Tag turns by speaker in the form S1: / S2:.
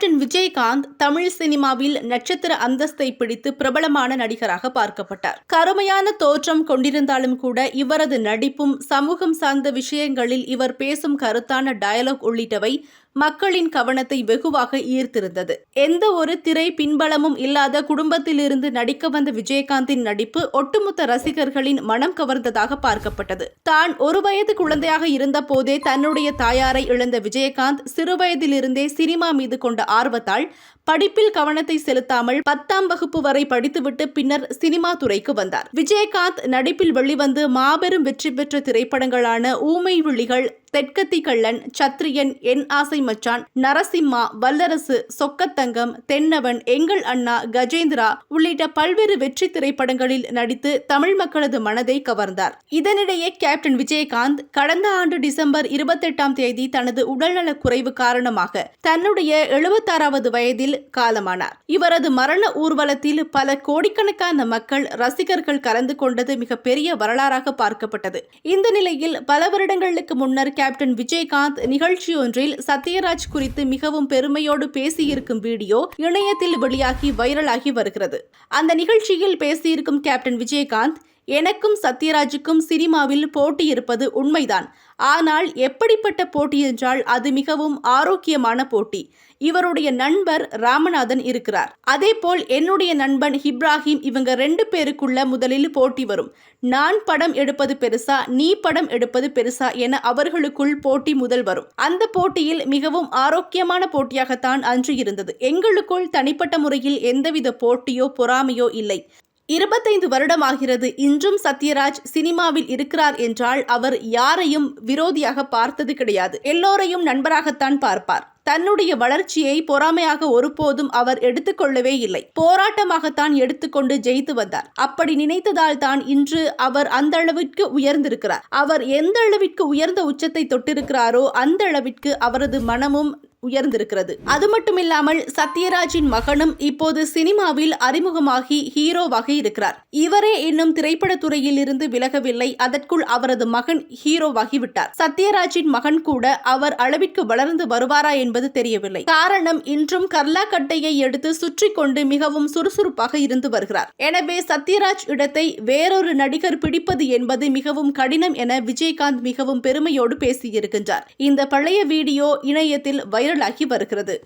S1: Captain Vijayakanth Tamil சினிமாவில் நட்சத்திர அந்தஸ்தை பிடித்து பிரபலமான நடிகராக பார்க்கப்பட்டார். கருமையான தோற்றம் கொண்டிருந்தாலும் கூட இவரது நடிப்பும் சமூகம் சார்ந்த விஷயங்களில் இவர் பேசும் கருத்தான டயலாக் உள்ளிட்டவை மக்களின் கவனத்தை வெகுவாக ஈர்த்திருந்தது. எந்த ஒரு திரை பின்பலமும் இல்லாத குடும்பத்திலிருந்து நடிக்க வந்த விஜயகாந்தின் நடிப்பு ஒட்டுமொத்த ரசிகர்களின் மனம் கவர்ந்ததாக பார்க்கப்பட்டது. தான் ஒரு வயது குழந்தையாக இருந்த போதே தன்னுடைய தாயாரை இழந்த விஜயகாந்த் சிறுவயதிலிருந்தே சினிமா மீது கொண்ட ஆர்வத்தால் படிப்பில் கவனத்தை செலுத்தாமல் பத்தாம் வகுப்பு வரை படித்துவிட்டு பின்னர் சினிமா துறைக்கு வந்தார். விஜயகாந்த் நடிப்பில் வெளிவந்து மாபெரும் வெற்றி பெற்ற திரைப்படங்களான ஊமை விழிகள் தெற்கத்தி கள்ளன் சத்ரியன் என் ஆசை மச்சான் நரசிம்மா வல்லரசு சொக்கத்தங்கம் தென்னவன் எங்கள் அண்ணா கஜேந்திரா உள்ளிட்ட பல்வேறு வெற்றி திரைப்படங்களில் நடித்து தமிழ் மக்களது மனதை கவர்ந்தார். இதனிடையே கேப்டன் விஜயகாந்த் கடந்த ஆண்டு டிசம்பர் இருபத்தெட்டாம் தேதி தனது உடல்நலக் குறைவு காரணமாக தன்னுடைய எழுபத்தாறாவது வயதில் காலமானார். இவரது மரண ஊர்வலத்தில் பல கோடிக்கணக்கான மக்கள் ரசிகர்கள் கலந்து கொண்டது மிகப்பெரிய வரலாறாக பார்க்கப்பட்டது. இந்த நிலையில் பல வருடங்களுக்கு முன்னர் கேப்டன் விஜயகாந்த் நிகழ்ச்சி ஒன்றில் சத்யராஜ் குறித்து மிகவும் பெருமையோடு பேசியிருக்கும் வீடியோ இணையத்தில் வெளியாகி வைரலாகி வருகிறது. அந்த நிகழ்ச்சியில் பேசியிருக்கும் கேப்டன் விஜயகாந்த் எனக்கும் சத்யராஜுக்கும் சினிமாவில் போட்டி இருப்பது உண்மைதான். ஆனால் எப்படிப்பட்ட போட்டி என்றால் அது மிகவும் ஆரோக்கியமான போட்டி. இவருடைய நண்பர் ராமநாதன் இருக்கிறார். அதேபோல் என்னுடைய நண்பன் இப்ராஹிம் இவங்க ரெண்டு பேருக்குள்ள முதலில் போட்டி வரும். நான் படம் எடுப்பது பெருசா நீ படம் எடுப்பது பெருசா என அவர்களுக்குள் போட்டி முதல் வரும். அந்த போட்டியில் மிகவும் ஆரோக்கியமான போட்டியாகத்தான் அன்று இருந்தது. எங்களுக்குள் தனிப்பட்ட முறையில் எந்தவித போட்டியோ பொறாமையோ இல்லை. இருபத்தைந்து வருடமாகிறது. இன்றும் சத்யராஜ் சினிமாவில் இருக்கிறார் என்றால் அவர் யாரையும் விரோதியாக பார்த்தது கிடையாது. எல்லோரையும் நண்பராகத்தான் பார்ப்பார். தன்னுடைய வளர்ச்சியை பொறாமையாக ஒருபோதும் அவர் எடுத்துக்கொள்ளவே இல்லை. போராட்டமாகத்தான் எடுத்துக்கொண்டு ஜெயித்து வந்தார். அப்படி நினைத்ததால் தான் இன்று அவர் அந்த அளவிற்கு உயர்ந்திருக்கிறார். அவர் எந்த அளவிற்கு உயர்ந்த உச்சத்தை தொட்டிருக்கிறாரோ அந்த அளவிற்கு அவரது மனமும் உயர்ந்திருக்கிறது. அது மட்டுமில்லாமல் சத்யராஜின் மகனும் இப்போது சினிமாவில் அறிமுகமாகி ஹீரோவாக இருக்கிறார் இவரே இன்னும் திரைப்படத்துறையில் இருந்து விலகவில்லை. அதற்குள் அவரது மகன் ஹீரோவாகிவிட்டார் சத்யராஜின் மகன் கூட அவர் அளவிற்கு வளர்ந்து வருவாரா என்பது தெரியவில்லை. காரணம் இன்றும் கர்லா கட்டையை எடுத்து சுற்றி கொண்டு மிகவும் சுறுசுறுப்பாக இருந்து வருகிறார். எனவே சத்யராஜ் இடத்தை வேறொரு நடிகர் பிடிப்பது என்பது மிகவும் கடினம் என விஜயகாந்த் மிகவும் பெருமையோடு பேசியிருக்கின்றார். இந்த பழைய வீடியோ இணையத்தில் வைரலாகி வருகிறது.